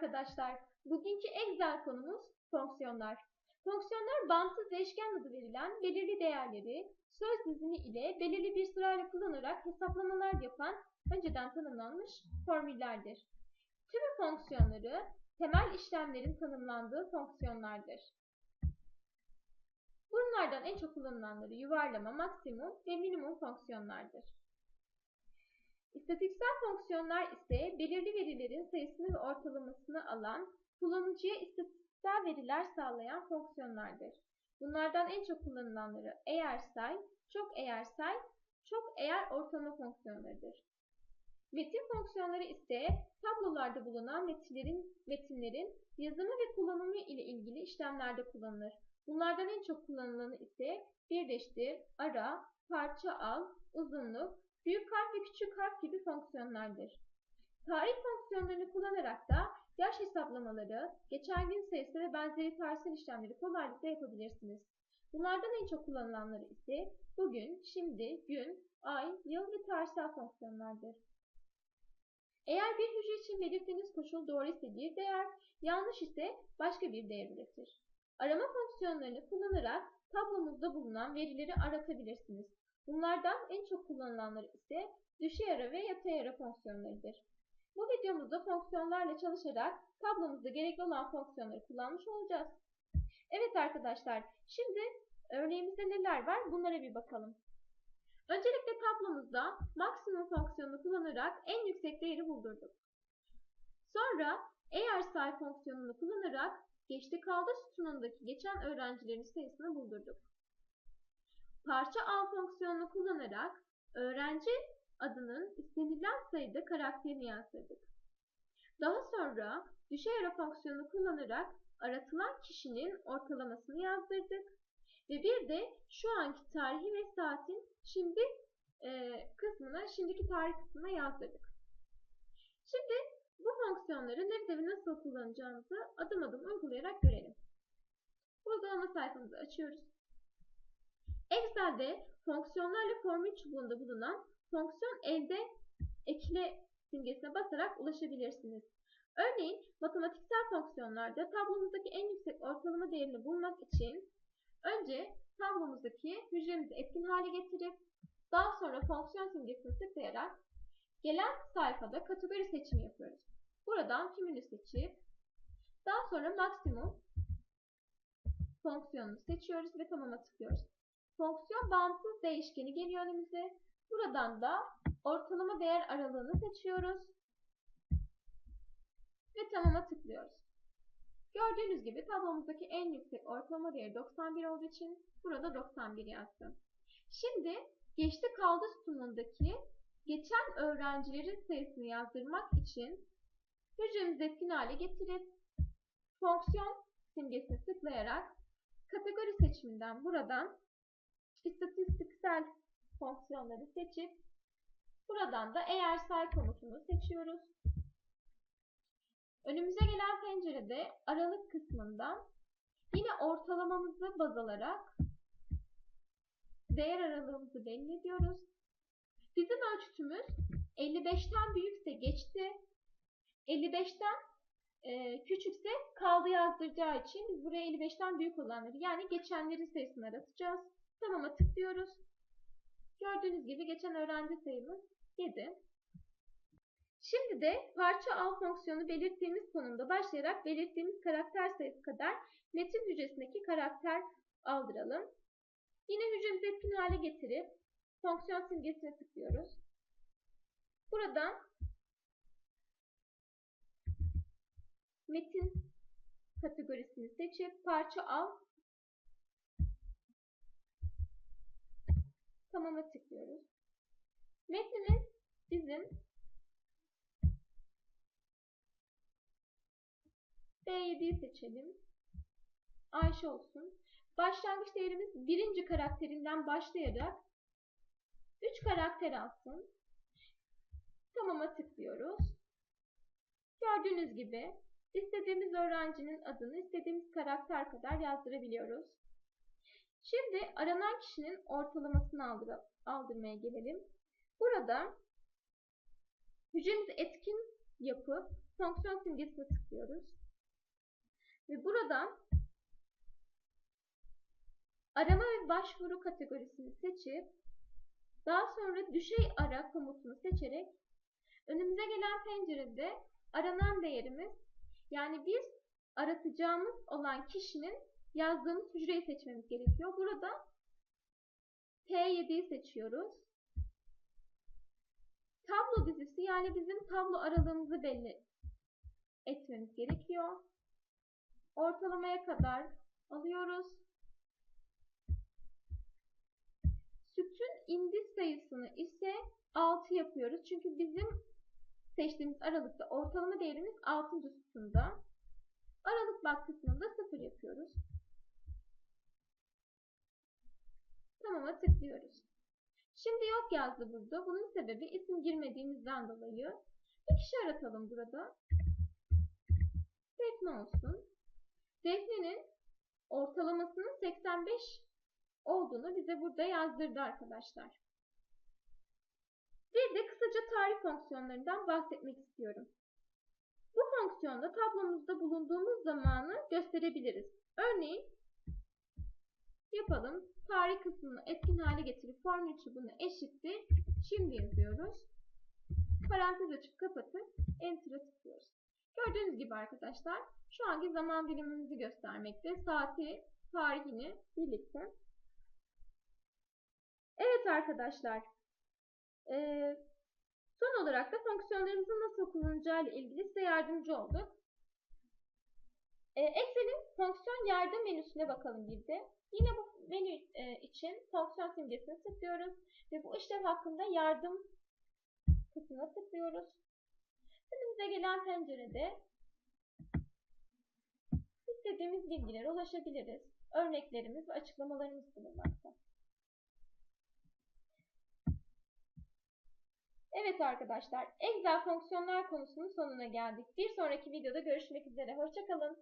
arkadaşlar. Bugünkü Excel konumuz fonksiyonlar. Fonksiyonlar bağımsız değişken adı verilen belirli değerleri söz dizimi ile belirli bir sırayla kullanarak hesaplamalar yapan önceden tanımlanmış formüllerdir. Tüm fonksiyonları temel işlemlerin tanımlandığı fonksiyonlardır. Bunlardan en çok kullanılanları yuvarlama, maksimum ve minimum fonksiyonlardır. İstatistiksel fonksiyonlar ise belirli verilerin sayısını ve ortalamasını alan, kullanıcıya istatistiksel veriler sağlayan fonksiyonlardır. Bunlardan en çok kullanılanları eğer say, çok eğer say, çok eğer ortalama fonksiyonlarıdır. Metin fonksiyonları ise tablolarda bulunan metinlerin, metinlerin yazımı ve kullanımı ile ilgili işlemlerde kullanılır. Bunlardan en çok kullanılanı ise birleştir, ara, parça al, uzunluk, büyük harf ve küçük harf gibi fonksiyonlardır. Tarih fonksiyonlarını kullanarak da yaş hesaplamaları, geçen gün sayısı ve benzeri tarihsel işlemleri kolaylıkla yapabilirsiniz. Bunlardan en çok kullanılanları ise bugün, şimdi, gün, ay, yıl ve tarihsel fonksiyonlardır. Eğer bir hücre için belirttiğiniz koşul doğru ise bir değer, yanlış ise başka bir değer üretir. Arama fonksiyonlarını kullanarak tablomuzda bulunan verileri aratabilirsiniz. Bunlardan en çok kullanılanları ise düşey ara ve yatay ara fonksiyonlarıdır. Bu videomuzda fonksiyonlarla çalışarak tablomuzda gerekli olan fonksiyonları kullanmış olacağız. Evet arkadaşlar, şimdi örneğimizde neler var bunlara bir bakalım. Öncelikle tablomuzda maksimum fonksiyonunu kullanarak en yüksek değeri buldurduk. Sonra eğer say fonksiyonunu kullanarak geçti kaldı sütunundaki geçen öğrencilerin sayısını buldurduk. Parça al fonksiyonunu kullanarak öğrenci adının istenilen sayıda karakterini yazdırdık. Daha sonra düşey ara fonksiyonunu kullanarak aratılan kişinin ortalamasını yazdırdık. Ve bir de şu anki tarihi ve saatin şimdi e, kısmına, şimdiki tarih kısmına yazdırdık. Şimdi bu fonksiyonları nerede ve nasıl kullanacağımızı adım adım uygulayarak görelim. Uygulama sayfamızı açıyoruz. Excel'de fonksiyonlarla formül çubuğunda bulunan fonksiyon elde ekle simgesine basarak ulaşabilirsiniz. Örneğin matematiksel fonksiyonlarda tablomuzdaki en yüksek ortalama değerini bulmak için önce tablomuzdaki hücremizi etkin hale getirip daha sonra fonksiyon simgesini tıklayarak gelen sayfada kategori seçimi yapıyoruz. Buradan tümünü seçip daha sonra maksimum fonksiyonunu seçiyoruz ve tamama tıklıyoruz. Fonksiyon bağımsız değişkeni geliyor önümüze. Buradan da ortalama değer aralığını seçiyoruz. Ve tamama tıklıyoruz. Gördüğünüz gibi tablomuzdaki en yüksek ortalama değeri 91 olduğu için burada 91 yazdım. Şimdi geçti kaldı sütunundaki geçen öğrencilerin sayısını yazdırmak için hücremizi etkin hale getirip fonksiyon simgesini tıklayarak kategori seçiminden buradan istatistiksel fonksiyonları seçip buradan da eğer say komutunu seçiyoruz. Önümüze gelen pencerede aralık kısmından yine ortalamamızı baz alarak değer aralığımızı belli ediyoruz. Bizim ölçütümüz 55'ten büyükse geçti, 55'ten e, küçükse kaldı yazdıracağı için biz buraya 55'ten büyük olanları yani geçenlerin sayısını aratacağız. Tamam'a tıklıyoruz. Gördüğünüz gibi geçen öğrenci sayımız 7. Şimdi de parça al fonksiyonu belirttiğimiz konumda başlayarak belirttiğimiz karakter sayısı kadar metin hücresindeki karakter aldıralım. Yine hücremizi etkin hale getirip fonksiyon simgesine tıklıyoruz. Buradan metin kategorisini seçip parça al tamama tıklıyoruz. Metnimiz bizim B7'yi seçelim. Ayşe olsun. Başlangıç değerimiz birinci karakterinden başlayarak 3 karakter alsın. Tamama tıklıyoruz. Gördüğünüz gibi istediğimiz öğrencinin adını istediğimiz karakter kadar yazdırabiliyoruz. Şimdi aranan kişinin ortalamasını aldırmaya gelelim. Burada hücremizi etkin yapıp fonksiyon simgesine tıklıyoruz. Ve buradan arama ve başvuru kategorisini seçip daha sonra düşey ara komutunu seçerek önümüze gelen pencerede aranan değerimiz yani biz aratacağımız olan kişinin yazdığımız hücreyi seçmemiz gerekiyor. Burada T7'yi seçiyoruz. Tablo dizisi yani bizim tablo aralığımızı belli etmemiz gerekiyor. Ortalamaya kadar alıyoruz. Sütün indiz sayısını ise 6 yapıyoruz. Çünkü bizim seçtiğimiz aralıkta ortalama değerimiz 6. sütunda. Aralık bak kısmında 0 yapıyoruz. Tamam'a tıklıyoruz. Şimdi yok yazdı burada. Bunun sebebi isim girmediğimizden dolayı. Bir kişi aratalım burada. Defne olsun. Defne'nin ortalamasının 85 olduğunu bize burada yazdırdı arkadaşlar. Bir de kısaca tarih fonksiyonlarından bahsetmek istiyorum. Bu fonksiyonda tablomuzda bulunduğumuz zamanı gösterebiliriz. Örneğin yapalım. Tarih kısmını etkin hale getirip formül çubuğunu eşittir. Şimdi yazıyoruz. Parantez açıp kapatıp Enter'a tıklıyoruz. Gördüğünüz gibi arkadaşlar şu anki zaman dilimimizi göstermekte. Saati, tarihini birlikte. Evet arkadaşlar. Ee, son olarak da fonksiyonlarımızın nasıl kullanacağı ile ilgili size yardımcı olduk. Ee, Excel'in fonksiyon yardım menüsüne bakalım bir de. Yine bu menü e, için fonksiyon simgesini tıklıyoruz ve bu işlem hakkında yardım kısmına tıklıyoruz. Önümüze gelen pencerede istediğimiz bilgilere ulaşabiliriz. Örneklerimiz ve açıklamalarımız bulunmakta. Evet arkadaşlar, Excel fonksiyonlar konusunun sonuna geldik. Bir sonraki videoda görüşmek üzere. Hoşçakalın.